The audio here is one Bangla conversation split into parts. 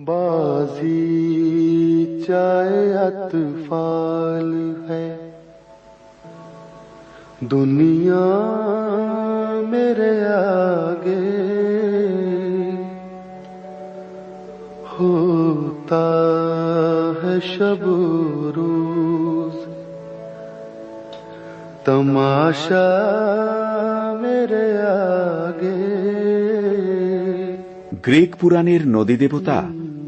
बाजी चाहे अतफाल है दुनिया मेरे आगे होता है शब रोज तमाशा मेरे आगे গ্রিক পুরাণের নদী দেবতা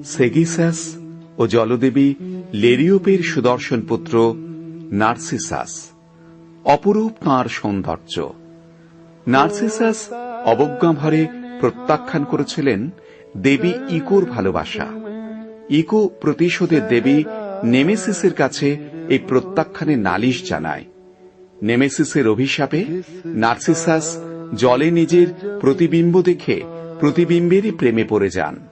সেগিসাস ও জলদেবী লেরিওপের সুদর্শন পুত্র নার্সিসাস, অপরূপ তাঁর সৌন্দর্য। নার্সিসাস অবজ্ঞাভরে প্রত্যাখ্যান করেছিলেন দেবী ইকোর ভালোবাসা। ইকো প্রতিশোধের দেবী নেমেসিসের কাছে এই প্রত্যাখ্যানে নালিশ জানায়। নেমেসিসের অভিশাপে নার্সিসাস জলে নিজের প্রতিবিম্ব দেখে প্রতিবিম্বেরই প্রেমে পড়ে যান।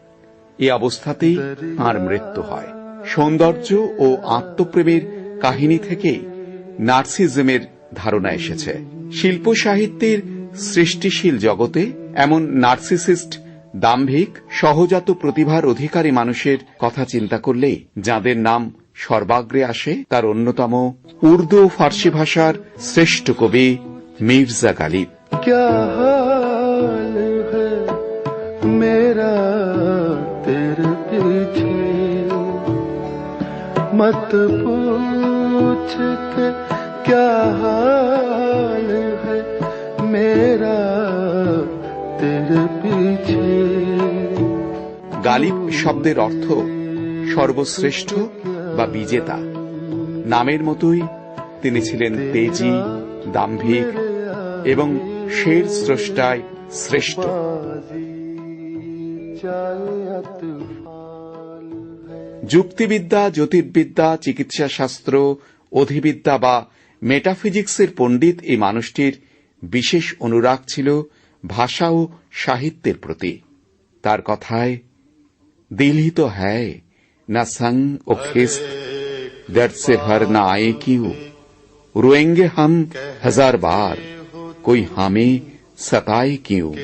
এ অবস্থাতেই তাঁর মৃত্যু হয়। সৌন্দর্য ও আত্মপ্রেমের কাহিনী থেকেই নার্সিজমের ধারণা এসেছে। শিল্প সাহিত্যের সৃষ্টিশীল জগতে এমন নার্সিসিস্ট, দাম্ভিক, সহজাত প্রতিভার অধিকারী মানুষের কথা চিন্তা করলেই যাদের নাম সর্বাগ্রে আসে, তার অন্যতম উর্দু ফার্সি ভাষার শ্রেষ্ঠ কবি মির্জা গালিব। तेरे पीछे मत पूछ के क्या हाल है मेरा तेरे पीछे গালিব শব্দের অর্থ সর্বশ্রেষ্ঠ বা বিজেতা নামের মতোই তিনি ছিলেন তেজি দাম্ভিক এবং শের স্রষ্টায় শ্রেষ্ঠ যুক্তিবিদ্যা, জ্যোতির্বিদ্যা, চিকিৎসা শাস্ত্র, অধিবিদ্যা বা মেটাফিজিক্সের পণ্ডিত এই মানুষটির বিশেষ অনুরাগ ছিল ভাষা ও সাহিত্যের প্রতি। তার কথায় দিলহিত তো হ্যায়, না সং ও খিস্ত দর্শে না আয়ে কিউ। রোয়েঙ্গে হাম হাজার বার, কই হামে সতায় কিউ।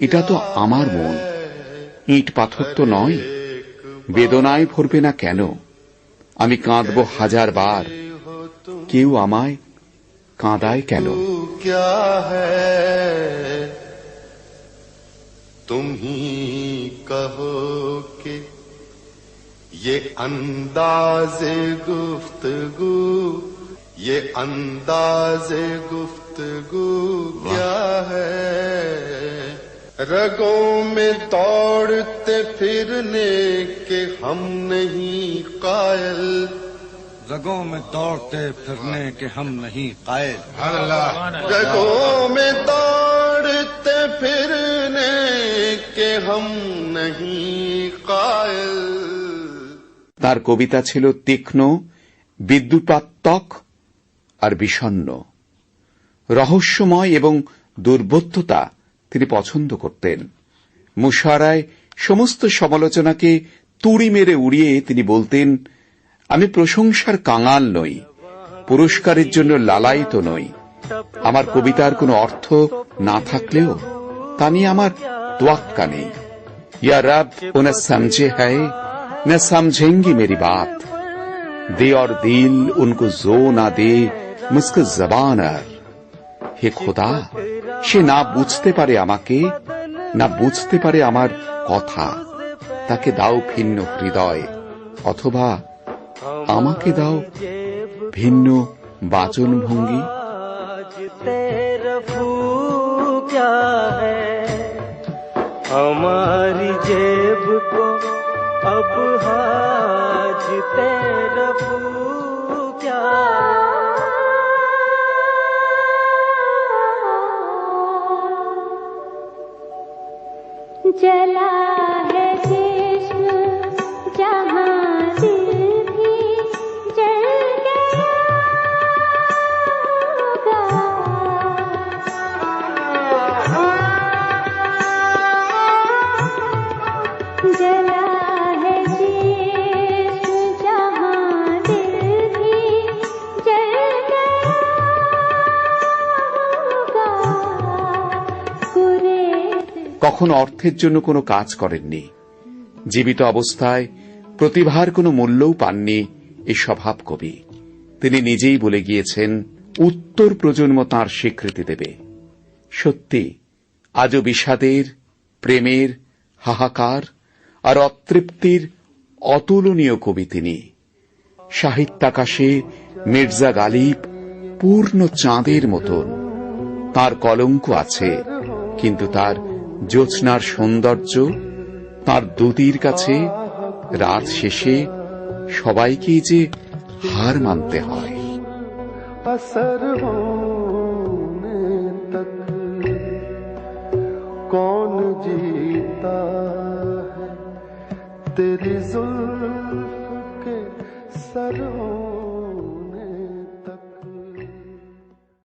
এটা তো আমার মন। ইট পাথর তো নয় বেদনায় ভরবে না কেন আমি কাঁদব হাজার বার কেউ আমায় কাঁদায় কেন तू क्या है तुम ही कहो कि ये अंदाज गुफ्तगू ये अंदाज गुफ्तगू क्या है रगों में दौड़ते फिरने के हम नहीं कायल रगों में दौड़ते फिरने के हम नहीं कायल रगों में दौड़ते फिरने के हम नहीं कायल তার কবিতা ছিল তীক্ষ্ণ বিদ্যুপাত্মক আর বিষণ্ন রহস্যময় এবং দুর্বোধ্যতা তিনি পছন্দ করতেন। মুশারায় সমস্ত সমালোচনাকে তুড়ি মেরে উড়িয়ে তিনি বলতেন, আমি প্রশংসার কাঙাল নই, পুরস্কারের জন্য লালায়িত নই। আমার কবিতার কোনো অর্থ না থাকলেও তা নিয়ে আমার তোয়াক্কা নেই। ইয়া রব, ও না সমঝে হ্যায় না সমঝেঙ্গি মেরি বাত। দে অর দিল, উনকো জো না দে, মুস্ক জবান আর। হে খোদা সে না বুঝতে পারে আমাকে না বুঝতে পারে আমার কথা তাকে দাও ভিন্ন হৃদয় অথবা আমাকে দাও ভিন্ন বাচন ভঙ্গি आज तेरा फू क्या है हमारी जेब को अब हाज तेरा फू क्या चला কখনো অর্থের জন্য কোনো কাজ করেননি। জীবিত অবস্থায় প্রতিভার কোনো মূল্যও পাননি এই স্বভাব কবি। তিনি নিজেই বলে গিয়েছেন, উত্তর প্রজন্ম তাঁর স্বীকৃতি দেবে। সত্যি, আজও বিষাদের, প্রেমের, হাহাকার আর অতৃপ্তির অতুলনীয় কবি তিনি। সাহিত্যাকাশে মির্জা গালিব পূর্ণ চাঁদের মতন। তার কলঙ্ক আছে, কিন্তু তার জ্যোৎস্নার সৌন্দর্য তার দুদির কাছে রাত শেষে সবাইকেই যে হার মানতে হয়। असर